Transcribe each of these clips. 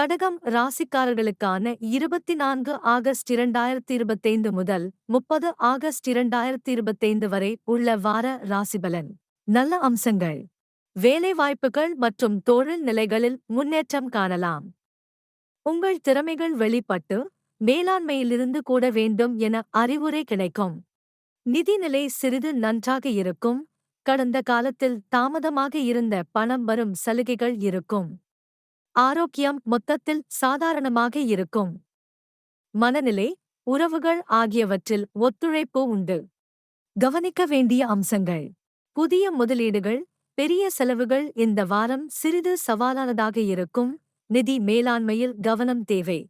கடகம் ராசிக்காரர்களுக்கான இருபத்தி நான்கு ஆகஸ்ட் இரண்டாயிரத்தி இருபத்தைந்து முதல் முப்பது ஆகஸ்ட் இரண்டாயிரத்தி இருபத்தைந்து வரை உள்ள வார ராசிபலன். நல்ல அம்சங்கள். வேலைவாய்ப்புகள் மற்றும் தொழில் நிலைகளில் முன்னேற்றம் காணலாம். உங்கள் திறமைகள் வெளிப்பட்டு மேலாண்மையிலிருந்து கூட வேண்டும் என அறிவுரை கிடைக்கும். நிதிநிலை சிறிது நன்றாக இருக்கும். கடந்த காலத்தில் தாமதமாக இருந்த பணம் வரும் சலுகைகள் இருக்கும். ஆரோக்கியம் மொத்தத்தில் சாதாரணமாக இருக்கும். மனநிலை உறவுகள் ஆகியவற்றில் ஒத்துழைப்பு உண்டு. கவனிக்க வேண்டிய அம்சங்கள். புதிய முதலீடுகள் பெரிய செலவுகள் இந்த வாரம் சிறிது சவாலானதாக இருக்கும். நிதி மேலாண்மையில் கவனம் தேவை.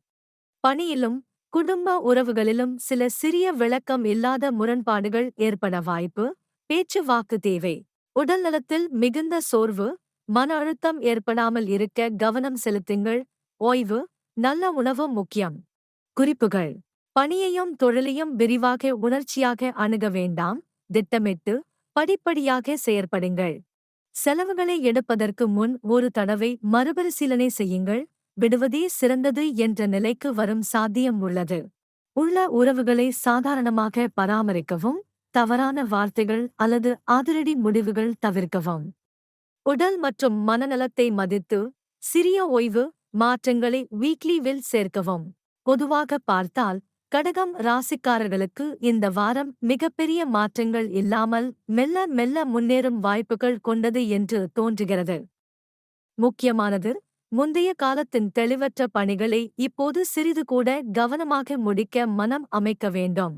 பணியிலும் குடும்ப உறவுகளிலும் சில சிறிய விளக்கம் இல்லாத முரண்பாடுகள் ஏற்பட வாய்ப்பு பேச்சுவாக்கு தேவை. உடல்நலத்தில் மிகுந்த சோர்வு மன அழுத்தம் ஏற்படாமல் இருக்க கவனம் செலுத்துங்கள். ஓய்வு நல்ல உணவு முக்கியம். குறிப்புகள் பணியையும் தொழிலையும் விரிவாக உணர்ச்சியாக அணுக வேண்டாம். திட்டமிட்டு படிப்படியாக செயற்படுங்கள். செலவுகளை எடுப்பதற்கு முன் ஒரு தடவை மறுபரிசீலனை செய்யுங்கள். விடுவதே சிறந்தது என்ற நிலைக்கு வரும் சாத்தியம் உள்ளது. உள்ள உறவுகளை சாதாரணமாக பராமரிக்கவும் தவறான வார்த்தைகள் அல்லது அதிரடி முடிவுகள் தவிர்க்கவும். உடல் மற்றும் மனநலத்தை மதித்து சிறிய ஓய்வு மாற்றங்களை வீக்லிவில் சேர்க்கவும். பொதுவாக பார்த்தால் கடகம் ராசிக்காரர்களுக்கு இந்த வாரம் மிகப்பெரிய மாற்றங்கள் இல்லாமல் மெல்ல மெல்ல முன்னேறும் வாய்ப்புகள் கொண்டது என்று தோன்றுகிறது. முக்கியமானது முந்தைய காலத்தின் தெளிவற்ற பணிகளை இப்போது சிறிது கூட கவனமாக முடிக்க மனம் அமைக்க வேண்டும்.